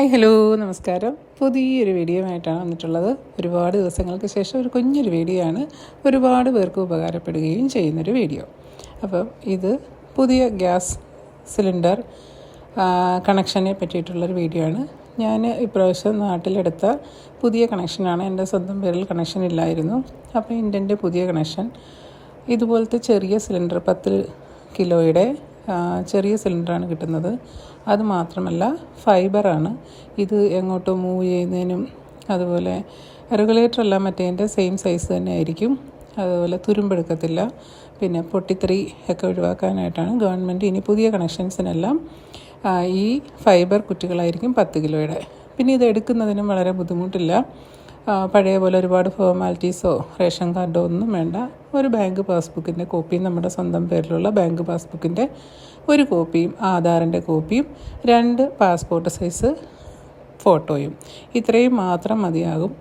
Hi hello നമസ്കാരം. പുതിയൊരു video ആയിട്ടാണ് വന്നിട്ടുള്ളത്. ഒരുപാട് ദിവസങ്ങൾക്ക് ശേഷം ഒരു കുഞ്ഞൊരു വീഡിയോ ആണ് ഒരുപാട് പേർക്ക് ഉപകാരപ്പെടുകയും ചെയ്യുന്നൊരു വീഡിയോ. അപ്പം ഇത് പുതിയ ഗ്യാസ് സിലിണ്ടർ കണക്ഷനെ പറ്റിയിട്ടുള്ളൊരു വീഡിയോ ആണ് ഞാൻ ഇപ്രാവശ്യം നാട്ടിലെടുത്ത പുതിയ കണക്ഷനാണ്. എന്റെ സ്വന്തം പേരിൽ കണക്ഷൻ ഇല്ലായിരുന്നു. അപ്പോൾ എന്റെ പുതിയ കണക്ഷൻ ഇതുപോലത്തെ ചെറിയ സിലിണ്ടർ പത്ത് കിലോയുടെ ചെറിയ സിലിണ്ടറാണ് കിട്ടുന്നത്. അത് മാത്രമല്ല ഫൈബറാണ്. ഇത് എങ്ങോട്ടോ മൂവ് ചെയ്യുന്നതിനും അതുപോലെ റെഗുലേറ്റർ എല്ലാം മറ്റേതിന്റെ സെയിം സൈസ് തന്നെ ആയിരിക്കും. അതുപോലെ തുരുമ്പെടുക്കത്തില്ല. പിന്നെ പൊട്ടിത്തെറി ഒക്കെ ഒഴിവാക്കാനായിട്ടാണ് ഗവൺമെന്റ് ഇനി പുതിയ കണക്ഷൻസിനെല്ലാം ഈ ഫൈബർ കുറ്റികളായിരിക്കും പത്ത് കിലോയുടെ. പിന്നെ ഇത് എടുക്കുന്നതിനും വളരെ ബുദ്ധിമുട്ടില്ല. പഴയ പോലെ ഒരുപാട് ഫോർമാലിറ്റീസോ റേഷൻ കാർഡോ ഒന്നും വേണ്ട. ഒരു ബാങ്ക് പാസ്ബുക്കിന്റെ കോപ്പിയും നമ്മുടെ സ്വന്തം പേരിലുള്ള ബാങ്ക് പാസ്ബുക്കിന്റെ ഒരു കോപ്പിയും ആധാറിന്റെ കോപ്പിയും രണ്ട് പാസ്പോർട്ട് സൈസ് ഫോട്ടോയും ഇത്രയും മാത്രം മതിയാകും.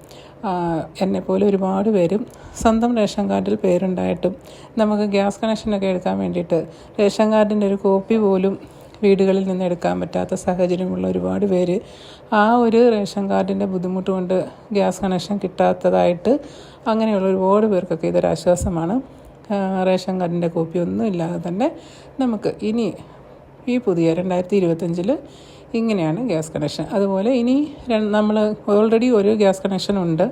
എന്നെപ്പോലെ ഒരുപാട് പേരും സ്വന്തം റേഷൻ കാർഡിൽ പേരുണ്ടായിട്ടും നമുക്ക് ഗ്യാസ് കണക്ഷനൊക്കെ എടുക്കാൻ വേണ്ടിയിട്ട് റേഷൻ കാർഡിന്റെ ഒരു കോപ്പി പോലും വീടുകളിൽ നിന്ന് എടുക്കാൻ പറ്റാത്ത സാഹചര്യമുള്ള ഒരുപാട് പേര് ആ ഒരു റേഷൻ കാർഡിന്റെ ബുദ്ധിമുട്ട് കൊണ്ട് ഗ്യാസ് കണക്ഷൻ കിട്ടാത്തതായിട്ട് അങ്ങനെയുള്ള ഒരുപാട് പേർക്കൊക്കെ ഇതൊരാശ്വാസമാണ്. റേഷൻ കാർഡിന്റെ കോപ്പി ഒന്നും ഇല്ലാതെ തന്നെ നമുക്ക് ഇനി ഈ പുതിയ രണ്ടായിരത്തി ഇരുപത്തഞ്ചിൽ ഇങ്ങനെയാണ് ഗ്യാസ് കണക്ഷൻ. അതുപോലെ ഇനി നമ്മൾ ഓൾറെഡി ഒരു ഗ്യാസ് കണക്ഷൻ ഉണ്ട്.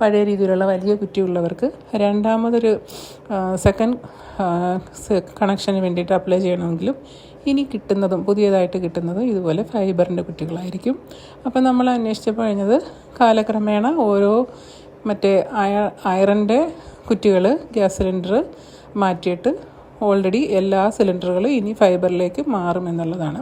പഴയ രീതിയിലുള്ള വലിയ കുറ്റിയുള്ളവർക്ക് രണ്ടാമതൊരു സെക്കൻഡ് കണക്ഷന് വേണ്ടിയിട്ട് അപ്ലൈ ചെയ്യണമെങ്കിലും ഇനി കിട്ടുന്നതും പുതിയതായിട്ട് കിട്ടുന്നതും ഇതുപോലെ ഫൈബറിന്റെ കുറ്റികളായിരിക്കും. അപ്പം നമ്മൾ അന്വേഷിച്ചപ്പോൾ കഴിഞ്ഞത് കാലക്രമേണ ഓരോ മറ്റേ അയ അയറിന്റെ കുറ്റികൾ ഗ്യാസ് സിലിണ്ടർ മാറ്റിയിട്ട് ഓൾറെഡി എല്ലാ സിലിണ്ടറുകളും ഇനി ഫൈബറിലേക്ക് മാറുമെന്നുള്ളതാണ്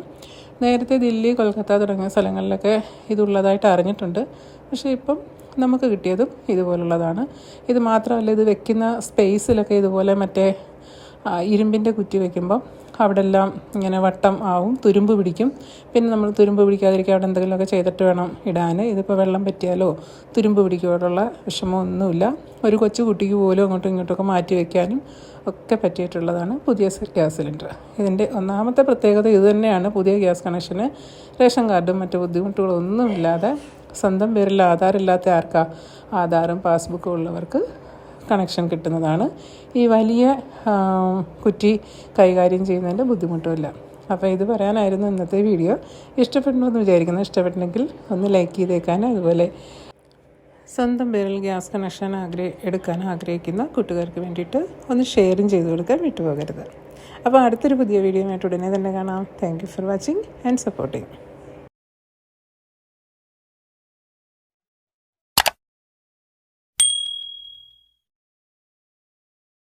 നേരത്തെ ദില്ലി കൊൽക്കത്ത തുടങ്ങിയ സ്ഥലങ്ങളിലൊക്കെ ഇതുള്ളതായിട്ട് അറിഞ്ഞിട്ടുണ്ട്. പക്ഷേ ഇപ്പം നമുക്ക് കിട്ടിയതും ഇതുപോലുള്ളതാണ്. ഇത് മാത്രമല്ല ഇത് വെക്കുന്ന സ്പേസിലൊക്കെ ഇതുപോലെ മറ്റേ ഇരുമ്പിന്റെ കുറ്റി വയ്ക്കുമ്പോൾ അവിടെ എല്ലാം ഇങ്ങനെ വട്ടം ആവും തുരുമ്പ് പിടിക്കും. പിന്നെ നമ്മൾ തുരുമ്പ് പിടിക്കാതിരിക്കാൻ അവിടെ എന്തെങ്കിലുമൊക്കെ ചെയ്തിട്ട് വേണം ഇടാൻ ഇതിപ്പോൾ വെള്ളം പറ്റിയാലോ തുരുമ്പ് പിടിക്കുവാനുള്ള വിഷമമൊന്നുമില്ല. ഒരു കൊച്ചു കുട്ടിക്ക് പോലും അങ്ങോട്ടും ഇങ്ങോട്ടൊക്കെ മാറ്റി വയ്ക്കാനും ഒക്കെ പറ്റിയിട്ടുള്ളതാണ് പുതിയ ഗ്യാസ് സിലിണ്ടർ. ഇതിന്റെ ഒന്നാമത്തെ പ്രത്യേകത ഇത് തന്നെയാണ്. പുതിയ ഗ്യാസ് കണക്ഷന് റേഷൻ കാർഡും മറ്റു ബുദ്ധിമുട്ടുകളൊന്നുമില്ലാതെ സ്വന്തം പേരിൽ ആധാറില്ലാത്ത ആർക്കാ? ആധാറും പാസ്ബുക്കും ഉള്ളവർക്ക് കണക്ഷൻ കിട്ടുന്നതാണ്. ഈ വലിയ കുറ്റി കൈകാര്യം ചെയ്യുന്നതിന്റെ ബുദ്ധിമുട്ടുമില്ല. അപ്പോൾ ഇത് പറയാനായിരുന്നു ഇന്നത്തെ വീഡിയോ. ഇഷ്ടപ്പെടണമെന്ന് വിചാരിക്കുന്നു. ഇഷ്ടപ്പെട്ടെങ്കിൽ ഒന്ന് ലൈക്ക് ചെയ്തേക്കാൻ അതുപോലെ സ്വന്തം പേരിൽ ഗ്യാസ് കണക്ഷൻ ആഗ്രഹ എടുക്കാൻ ആഗ്രഹിക്കുന്ന കൂട്ടുകാർക്ക് വേണ്ടിയിട്ട് ഒന്ന് ഷെയറും ചെയ്തു കൊടുക്കാൻ വിട്ടുപോകരുത്. അപ്പോൾ അടുത്തൊരു പുതിയ വീഡിയോ ആയിട്ട് ഉടനെ തന്നെ കാണാം. Thank you for watching and supporting